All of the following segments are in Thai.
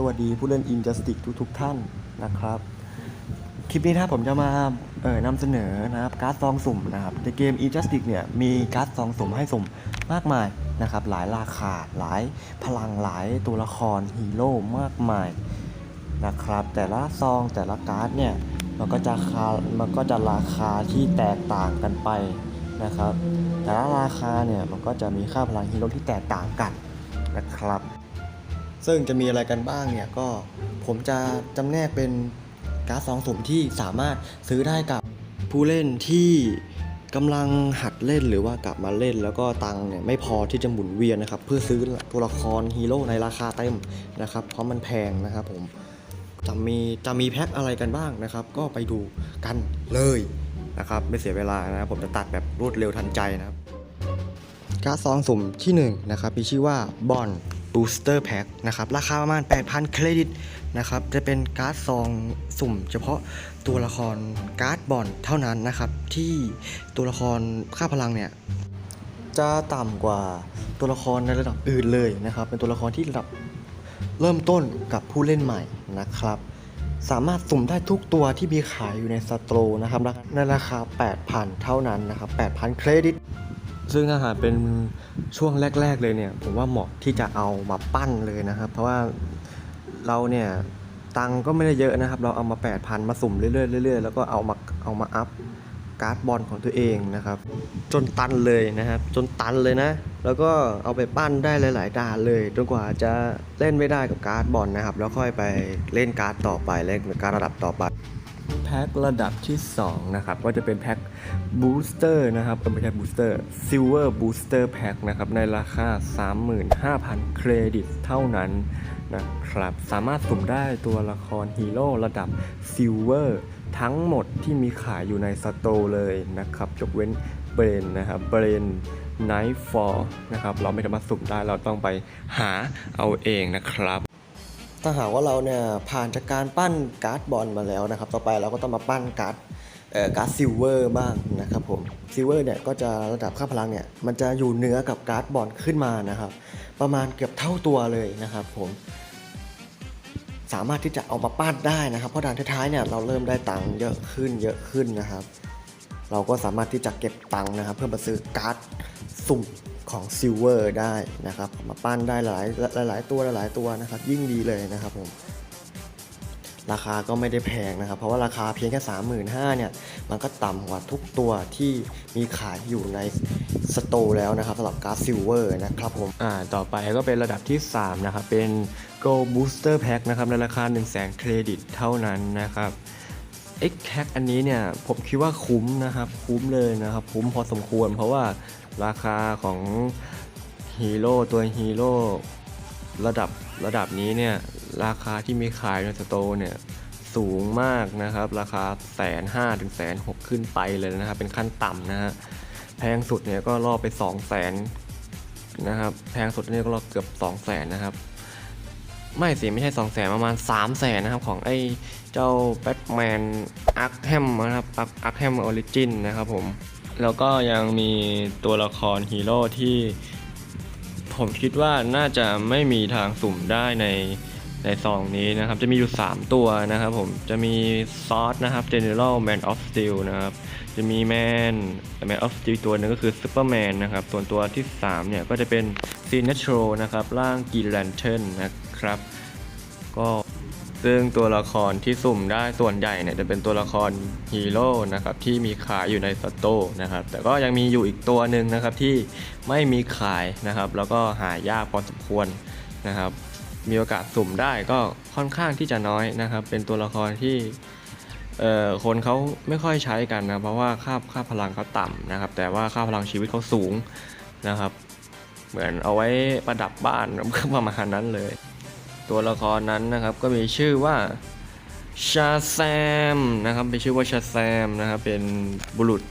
สวัสดีผู้เล่น Injustice ทุกทุกๆท่านนะครับ คลิปนี้นะผมจะมาเอ่อนำเสนอนะครับการ์ดซองสุ่มนะครับในเกม Injustice เนี่ยมีการ์ดซองสุ่มให้สุ่มมากมายนะครับหลายราคาหลายพลังหลายตัวละครฮีโร่มากมายนะครับแต่ละซองแต่ละการ์ดเนี่ยมันก็จะคามันก็จะราคาที่แตกต่างกันไปนะครับแต่ละราคาเนี่ยมันก็จะมีค่าพลังฮีโร่ที่แตกต่างกันนะครับ ซึ่งจะมีอะไรกันบ้างเนี่ยก็ผมจะจำแนกเป็นการ์ดซองสุ่มที่สามารถซื้อได้กับผู้เล่นที่กำลังหัดเล่นหรือว่ากลับมาเล่นแล้วก็ตังเนี่ยไม่พอที่จะหมุนเวียนนะครับเพื่อซื้อตัวละครฮีโร่ในราคาเต็มนะครับเพราะมันแพงนะครับผมจะมีจะมีแพ็คอะไรกันบ้างนะครับ ก็ไปดูกันเลยนะครับไม่เสียเวลานะครับผมจะตัดแบบรวดเร็วทันใจนะครับการ์ดซองสุ่มที่1นะครับมีชื่อว่าบอน บูสเตอร์แพ็คนะครับ ราคาประมาณ 8,000 เครดิตนะครับ จะเป็นการ์ดซองสุ่ม เฉพาะตัวละครการ์ดบอลเท่านั้นนะครับ ที่ตัวละครค่าพลังเนี่ยจะต่ำกว่าตัวละครในระดับอื่นเลยนะครับ เป็นตัวละครที่ระดับเริ่มต้นกับผู้เล่นใหม่นะครับ สามารถสุ่มได้ทุกตัวที่มีขายอยู่ในสโตรนะครับในราคา 8,000 เท่านั้นนะครับ 8,000 เครดิต ซึ่งอาหารเป็นช่วงแรก ๆ เลยเนี่ย ผมว่าเหมาะที่จะเอามาปั้นเลยนะครับ เพราะว่าเราเนี่ยตังก็ไม่ได้เยอะนะครับ เราเอามา 8,000 มาสุ่มเรื่อยๆเรื่อยๆแล้วก็เอามาเอามาอัพการ์ดบอลของตัวเองนะครับ จนตันเลยนะครับ จนตันเลยนะ แล้วก็เอาไปปั้นได้หลายๆด่านเลยจนกว่าจะเล่นไม่ได้กับการ์ดบอลนะครับ แล้วค่อยไปเล่นการ์ดต่อไปเล่นการ์ดระดับต่อไป แพ็คระดับที่ 2 นะครับ ก็จะเป็นแพ็คบูสเตอร์นะครับไม่ใช่บูสเตอร์ซิลเวอร์บูสเตอร์แพ็คนะครับ ในราคา 35,000 เครดิตเท่านั้นนะครับ สามารถสุ่มได้ตัวละครฮีโร่ระดับซิลเวอร์ทั้งหมดที่มีขายอยู่ในสโตร์เลยนะครับยกเว้นเบรนนะครับเบรนไนท์ฟอร์นะครับ เราไม่สามารถสุ่มได้เราต้องไปหาเอาเองนะครับ ถ้าหากว่าเราเนี่ยผ่านจากการปั้นการ์ดบอลมาแล้วนะครับ ต่อไปเราก็ต้องมาปั้นการ์ดเอ่อการ์ดซิลเวอร์บ้างนะครับผมซิลเวอร์เนี่ยก็จะระดับค่าพลังเนี่ยมันจะอยู่เหนือกับการ์ดบอลขึ้นมานะครับ ประมาณเกือบเท่าตัวเลยนะครับผมสามารถที่จะเอามาปั้นได้นะครับ เพราะด่านท้ายๆเนี่ยเราเริ่มได้ตังค์เยอะขึ้นเยอะขึ้นนะครับ เราก็สามารถที่จะเก็บตังค์นะครับ เพื่อมาซื้อการ์ดสุ่ม ของซิลเวอร์ได้นะครับมาปั้นได้หลายหลายหลายตัวหลายตัวนะครับ ยิ่งดีเลยนะครับผมราคาก็ไม่ได้แพงนะครับ เพราะว่าราคาเพียงแค่ 35,000เนี่ย มันก็ต่ำกว่าทุกตัวที่มีขายอยู่ในสโตร์แล้วนะครับสำหรับการ์ดซิลเวอร์นะครับผม อ่า ต่อไปก็เป็นระดับที่ 3 นะครับ เป็น Go Booster Pack นะครับ ในราคา 1 0 0 0 0 0เครดิตเท่านั้นนะครับ X Pack อันนี้เนี่ย ผมคิดว่าคุ้มนะครับ คุ้มเลยนะครับ คุ้มพอสมควร เพราะว่า ราคาของฮีโร่ตัวฮีโร่ระดับระดับนี้เนี่ยราคาที่มีขายในสโตร์เนี่ยสูงมากนะครับ ราคาแสนห้าถึงแสนหกขึ้นไปเลยนะครับ เป็นขั้นต่ำนะฮะแพงสุดเนี่ยก็รอบไปสองแสนนะครับแพงสุดเนี่ยก็รอบเกือบสองแสนนะครับ ไม่สิไม่ใช่2 0 0แสนประมาณ3 0 0แสนนะครับ ของไอ้เจ้าแบทแมนอาร์คแฮมนะครับอาร์คแฮมออริจินนะครับผม แล้วก็ยังมีตัวละครฮีโร่ที่ผมคิดว่าน่าจะไม่มีทางสุ่มได้ในในซองนี้นะครับ จะมีอยู่ 3 ตัวนะครับผมจะมีซอสนะครับ General Man of Steel นะครับ จะมีแมน Man of Steel ตัวหนึงก็คือ Superman นนะครับ ส่วนตัวที่ 3 เนี่ย ก็จะเป็น s i n a t r o นะครับ ร่าง Green Lantern นะครับ ก็ ซึ่งตัวละครที่สุ่มได้ส่วนใหญ่เนี่ยจะเป็นตัวละครฮีโร่นะครับที่มีขายอยู่ในสโตร์นะครับแต่ก็ยังมีอยู่อีกตัวหนึ่งนะครับที่ไม่มีขายนะครับ แล้วก็หายากพอสมควรนะครับ มีโอกาสสุ่มได้ก็ค่อนข้างที่จะน้อยนะครับ เป็นตัวละครที่เอ่อคนเขาไม่ค่อยใช้กันนะเพราะว่าค่าค่าพลังเขาต่ำนะครับ แต่ว่าค่าพลังชีวิตเขาสูงนะครับ เหมือนเอาไว้ประดับบ้านประมาณนั้นเลย ตัวละครนั้นนะครับก็มีชื่อว่าชาแซมนะครับเป็นชื่อว่าชาแซมนะครับเป็นบุรุษ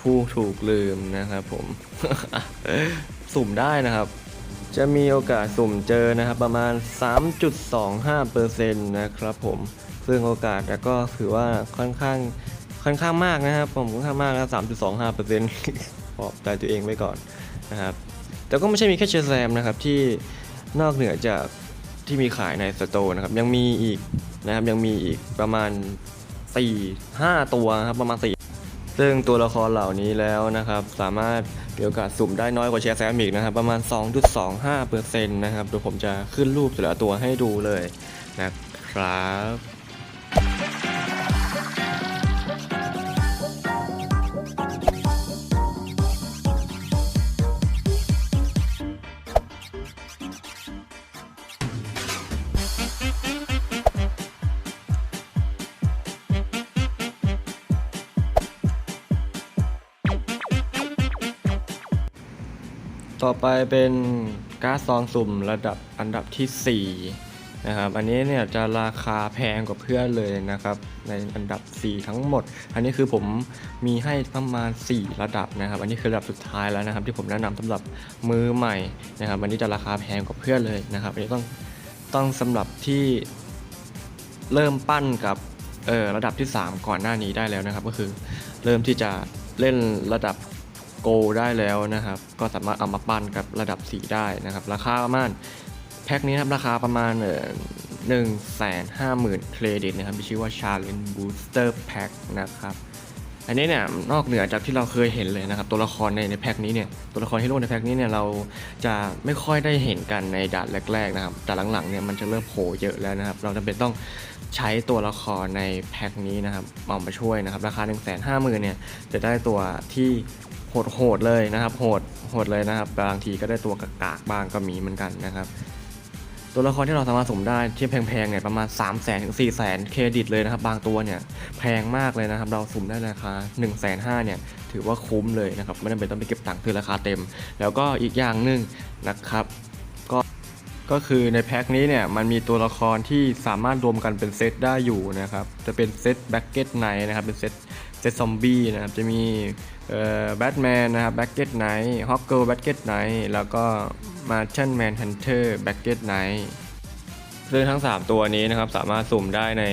ผู้ถูกลืมนะครับผม สุ่มได้นะครับ จะมีโอกาสสุ่มเจอนะครับประมาณ 3.25%นะครับผมซึ่งโอกาสก็คือว่าค่อนข้างค่อนข้างมากนะครับผมค่อนข้างมากนะ3.25%ปลอบใจตัวเองไว้ก่อนนะครับแต่ก็ไม่ใช่มีแค่เชอร์แซมนะครับที่นอกเหนือจาก ที่มีขายในสโตร์นะครับ ยังมีอีกนะครับยังมีอีกประมาณ 4 5 ตัวครับประมาณ 4 ซึ่งตัวละครเหล่านี้แล้วนะครับ สามารถมีโอกาสสุ่มได้น้อยกว่าแชร์แซมอีกนะครับ ประมาณ 2.25%นะครับเดี๋ยวผมจะขึ้นรูปแต่ละตัวให้ดูเลยนะครับ ต่อไปเป็นก๊าซซองสุ่มระดับอันดับที่4นะครับอันนี้เนี่ยจะราคาแพงกว่าเพื่อนเลยนะครับ ในอันดับ 4 ทั้งหมด อันนี้คือผมมีให้ประมาณ 4 ระดับนะครับ อันนี้คือระดับสุดท้ายแล้วนะครับ ที่ผมแนะนำสำหรับมือใหม่นะครับอันนี้จะราคาแพงกว่าเพื่อนเลยนะครับอันนี้ต้องต้องสำหรับที่เริ่มปั้นกับเออระดับที่ 3 ก่อนหน้านี้ได้แล้วนะครับ ก็คือเริ่มที่จะเล่นระดับ โกได้แล้วนะครับ ก็สามารถเอามาปั้นกับระดับ 4 ได้นะครับ ราคาประมาณแพ็คนี้นะครับราคาประมาณเออหนึ่งแสนห้าหมื่นเครดิตนะครับที่ชื่อว่า Challenge Booster Pack นะครับอันนี้เนี่ยนอกเหนือจากที่เราเคยเห็นเลยนะครับ ตัวละครในในแพ็คนี้เนี่ยตัวละครฮีโร่ในแพ็คนี้เนี่ยเราจะไม่ค่อยได้เห็นกันในด่านแรกๆนะครับ แต่หลังๆเนี่ยมันจะเริ่มโผล่เยอะแล้วนะครับ เราจำเป็นต้องใช้ตัวละครในแพ็คนี้นะครับเอามาช่วยนะครับ ราคา 1 5 0 0 0 0เนี่ยจะได้ตัวที่ โหดๆเลยนะครับ โหดโหดเลยนะครับบางทีก็ได้ตัวกากๆบ้างก็มีเหมือนกันนะครับ ตัวละครที่เราสามารถสุ่มได้ที่แพงๆเนี่ยประมาณ 3 0 0 0 0 0ถึง4 0 0 0 0 เครดิตเลยนะครับ บางตัวเนี่ยแพงมากเลยนะครับ เราสุ่มได้ราคา 1 5 0 0 0เนี่ยถือว่าคุ้มเลยนะครับ ไม่จำเป็นต้องไปเก็บตังค์คือราคาเต็ม แล้วก็อีกอย่างหนึ่งนะครับก็ก็คือในแพ็คนี้เนี่ยมันมีตัวละครที่สามารถรวมกันเป็นเซตได้อยู่นะครับ จะเป็นเซตแบ็กเก็ตไนนะครับเป็นเซต เซตซอมบี้นะครับ จะมีแบทแมนนะครับแบ็กเก็ตไนท์ฮอกเกิลแบ็กเก็ตไนท์แล้วก็มาร์ชันแมนฮันเตอร์แบ็กเก็ตไนท์ซึ่งทั้ง 3 ตัวนี้นะครับ สามารถสุ่มได้ใน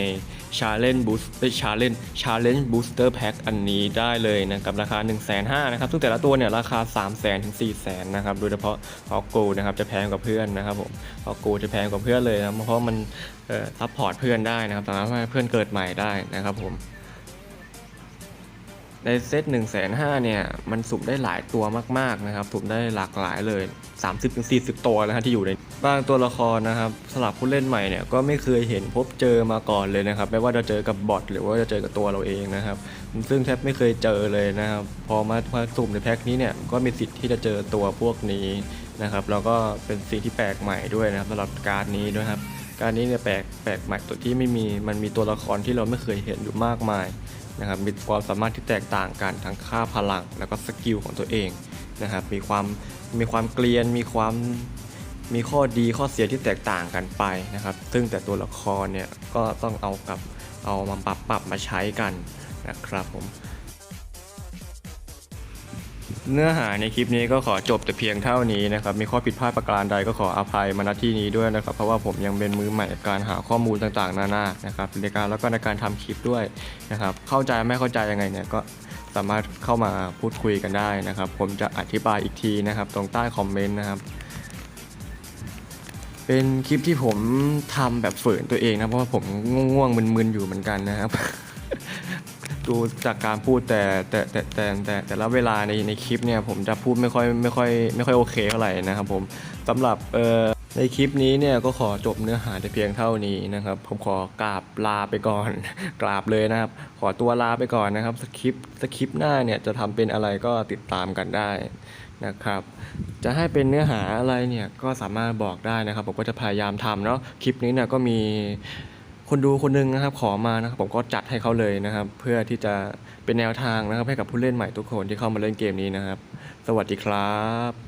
Challenge Boost Challenge Challenge Booster Pack อันนี้ได้เลยนะครับ ราคา 1 5 0 0 0นะครับ ซึ่งแต่ละตัวเนี่ย ราคา 3 0 0 0 0 0 ถึง 4 0 0 0 0นะครับ โดยเฉพาะฮอกกูนะครับ จะแพงกว่าเพื่อนนะครับผมฮอกกูจะแพงกว่าเพื่อนเลยนะเพราะมันเอ่อซัพพอร์ตเพื่อนได้นะครับสามารถให้เพื่อนเกิดใหม่ได้นะครับผม ในเซต1 5 0 0 0เนี่ย มันสุ่มได้หลายตัวมากๆนะครับสุ่มได้หลากหลายเลย 30-40 ตัวนะฮะที่อยู่ในบางตัวละครนะครับสำหรับผู้เล่นใหม่เนี่ยก็ไม่เคยเห็นพบเจอมาก่อนเลยนะครับไม่ว่าจะเจอกับบอทหรือว่าจะเจอกับตัวเราเองนะครับ ซึ่งแทบไม่เคยเจอเลยนะครับ พอมามาสุ่มในแพ็คนี้เนี่ยก็มีสิทธิ์ที่จะเจอตัวพวกนี้นะครับแล้วก็เป็นสิ่งที่แปลกใหม่ด้วยนะครับสำหรับการนี้ด้วยครับการนี้เนี่ยแปลกแปลกใหม่ตัวที่ไม่มีมันมีตัวละครที่เราไม่เคยเห็นอยู่มากมาย นะครับมีความสามารถที่แตกต่างกันทั้งค่าพลัง แล้วก็สกิลของตัวเองนะครับมีความมีความเกลียนมีความมีข้อดีข้อเสียที่แตกต่างกันไปนะครับ ซึ่งแต่ตัวละครเนี่ยก็ต้องเอากับเอามาปรับปรับมาใช้กันนะครับผม เนื้อหาในคลิปนี้ก็ขอจบแต่เพียงเท่านี้นะครับ มีข้อผิดพลาดประการใดก็ขออภัยมาณที่นี้ด้วยนะครับ เพราะว่าผมยังเป็นมือใหม่การหาข้อมูลต่างๆ นานานะครับในการแล้วก็ในการทำคลิปด้วยนะครับ เข้าใจไม่เข้าใจยังไงเนี่ยก็สามารถเข้ามาพูดคุยกันได้นะครับ ผมจะอธิบายอีกทีนะครับ ตรงใต้คอมเมนต์นะครับเป็นคลิปที่ผมทำแบบฝืนตัวเองนะเพราะว่าผมง่วงๆมึนๆอยู่เหมือนกันนะครับ ดูจากการพูดแต่แต่แต่แต่แต่แต่ละเวลาในในคลิปเนี่ยผมจะพูดไม่ค่อยไม่ค่อยไม่ค่อยโอเคเท่าไหร่นะครับผมสำหรับเอ่อในคลิปนี้เนี่ยก็ขอจบเนื้อหาแต่เพียงเท่านี้นะครับ ผมขอกราบลาไปก่อน กราบเลยนะครับ ขอตัวลาไปก่อนนะครับสคริปสคริปหน้าเนี่ยจะทำเป็นอะไรก็ติดตามกันได้นะครับ จะให้เป็นเนื้อหาอะไรเนี่ยก็สามารถบอกได้นะครับ ผมก็จะพยายามทำเนาะคลิปนี้เนี่ยก็มี คนดูคนหนึงนะครับขอมานะครับผมก็จัดให้เขาเลยนะครับ เพื่อที่จะเป็นแนวทางนะครับให้กับผู้เล่นใหม่ทุกคนที่เข้ามาเล่นเกมนี้นะครับ สวัสดีครับ